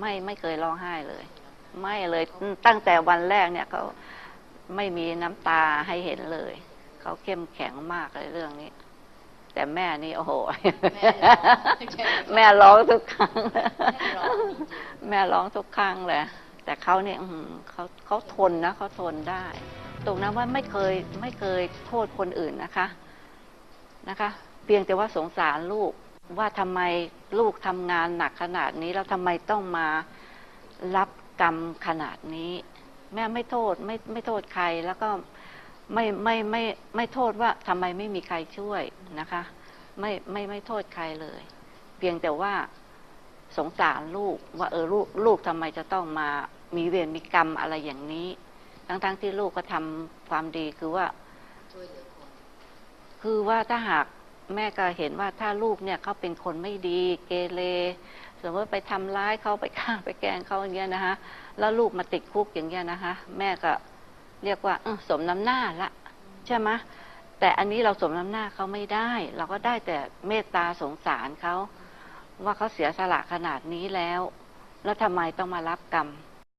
ไม่ไม่เคยร้องไห้เลย ไม่เลยตั้งแต่วันแรกเนี่ยเขาไม่มีน้ำตาให้เห็นเลยเขาเข้มแข็งมากเลยเรื่องนี้ แต่แม่นี่โอ้โห แม่ร้องทุกครั้ง แม่ร้องทุกครั้งเลยแต่เขาเนี่ยเขาเขาทนนะเขาทนได้ ตรงนั้นว่าไม่เคยไม่เคยโทษคนอื่นนะคะนะคะ เพียงแต่ว่าสงสารลูก ว่าทำไมลูกทำงานหนักขนาดนี้ แล้วทำไมต้องมารับกรรมขนาดนี้ แม่ไม่โทษไม่ไม่โทษใครแล้วก็ไม่ไม่ไม่ไม่โทษว่าทำไมไม่มีใครช่วยนะคะ ไม่ไม่ไม่โทษใครเลย เพียงแต่ว่าสงสารลูกว่าเออลูกลูกทำไมจะต้องมามีเวรมีกรรมอะไรอย่างนี้ ทั้งๆที่ลูกก็ทำความดีคือว่าคือว่าถ้าหาก แม่ก็เห็นว่าถ้าลูกเนี่ยเขาเป็นคนไม่ดีเกเรสมมติไปทำร้ายเขาไปฆ่าไปแกงเขาอย่างเงี้ยนะคะแล้วลูกมาติดคุกอย่างเงี้ยนะคะ แม่ก็เรียกว่าสมน้ำหน้าละใช่ไหมแต่อันนี้เราสมน้ำหน้าเขาไม่ได้ เราก็ได้แต่เมตตาสงสารเขาว่าเขาเสียสละขนาดนี้แล้ว แล้วทำไมต้องมารับกรรม